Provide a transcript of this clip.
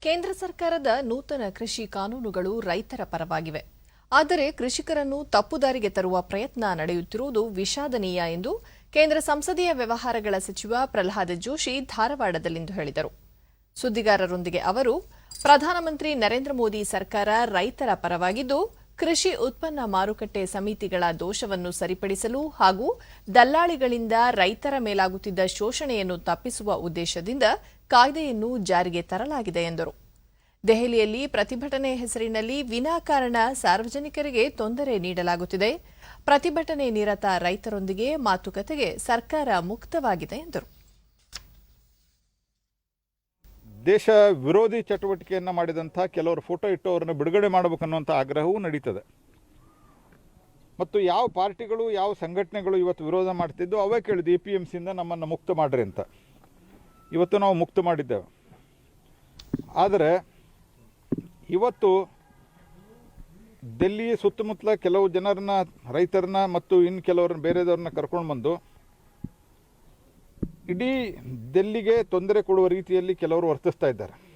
ಕೇಂದ್ರ ಸರ್ಕಾರದ ನೂತನ ಕೃಷಿ ಕಾನೂನುಗಳು ರೈತರ ಪರವಾಗಿವೆ. ಆದರೆ ಕೃಷಿಕರನ್ನು ತಪ್ಪುದಾರಿಗೆ ತರುವ ಪ್ರಯತ್ನ ನಡೆಯುತ್ತಿರುವುದು ವಿಷಾದನೀಯ ಎಂದು ಕೇಂದ್ರ ಸಂಸದೀಯ ವ್ಯವಹಾರಗಳ ಸಚಿವ ಪ್ರಹ್ಲಾದ್ ಜೋಶಿ ಧಾರವಾಡದಲ್ಲಿಂದು ಹೇಳಿದರು. ಸುದ್ದಿಗಾರರೊಂದಿಗೆ ಅವರು, ಪ್ರಧಾನಮಂತ್ರಿ ನರೇಂದ್ರ ಮೋದಿ ಸರ್ಕಾರ ರೈತರ ಪರವಾಗಿದ್ದು ಕೃಷಿ ಉತ್ಪನ್ನ ಮಾರುಕಟ್ಟೆ ಸಮಿತಿಗಳ ದೋಷವನ್ನು ಸರಿಪಡಿಸಲು ಹಾಗೂ ದಲ್ಲಾಳಿಗಳಿಂದ ರೈತರ ಮೇಲಾಗುತ್ತಿದ್ದ ಶೋಷಣೆಯನ್ನು ತಪ್ಪಿಸುವ ಉದ್ದೇಶದಿಂದ ಕಾಯ್ದೆಯನ್ನು ಜಾರಿಗೆ ತರಲಾಗಿದೆ ಎಂದರು. ದೆಹಲಿಯಲ್ಲಿ ಪ್ರತಿಭಟನೆ ಹೆಸರಿನಲ್ಲಿ ವಿನಾಕಾರಣ ಸಾರ್ವಜನಿಕರಿಗೆ ತೊಂದರೆ ನೀಡಲಾಗುತ್ತಿದೆ. ಪ್ರತಿಭಟನೆ ನಿರತ ರೈತರೊಂದಿಗೆ ಮಾತುಕತೆಗೆ ಸರ್ಕಾರ ಮುಕ್ತವಾಗಿದೆ ಎಂದರು. ದೇಶ ವಿರೋಧಿ ಚಟುವಟಿಕೆಯನ್ನು ಮಾಡಿದಂಥ ಕೆಲವರು ಫೋಟೋ ಇಟ್ಟು ಅವರನ್ನು ಬಿಡುಗಡೆ ಮಾಡಬೇಕನ್ನುವಂಥ ಆಗ್ರಹವೂ ನಡೀತದೆ. ಮತ್ತು ಯಾವ ಪಾರ್ಟಿಗಳು, ಯಾವ ಸಂಘಟನೆಗಳು ಇವತ್ತು ವಿರೋಧ ಮಾಡ್ತಿದ್ದು ಅವೇ ಕೇಳಿದ್ದು ಎ ಪಿ ಎಂ ಸಿಯಿಂದ ನಮ್ಮನ್ನು ಮುಕ್ತ ಮಾಡಿರಿ ಅಂತ. ಇವತ್ತು ನಾವು ಮುಕ್ತ ಮಾಡಿದ್ದೇವೆ. ಆದರೆ ಇವತ್ತು ಡೆಲ್ಲಿ ಸುತ್ತಮುತ್ತಲ ಕೆಲವು ಜನರನ್ನ, ರೈತರನ್ನ ಮತ್ತು ಇನ್ನು ಕೆಲವ್ರನ್ನ, ಬೇರೆದವ್ರನ್ನ ಕರ್ಕೊಂಡು ಬಂದು ಇಡೀ ಡೆಲ್ಲಿಗೆ ತೊಂದರೆ ಕೊಡುವ ರೀತಿಯಲ್ಲಿ ಕೆಲವರು ವರ್ತಿಸ್ತಾ ಇದ್ದಾರೆ.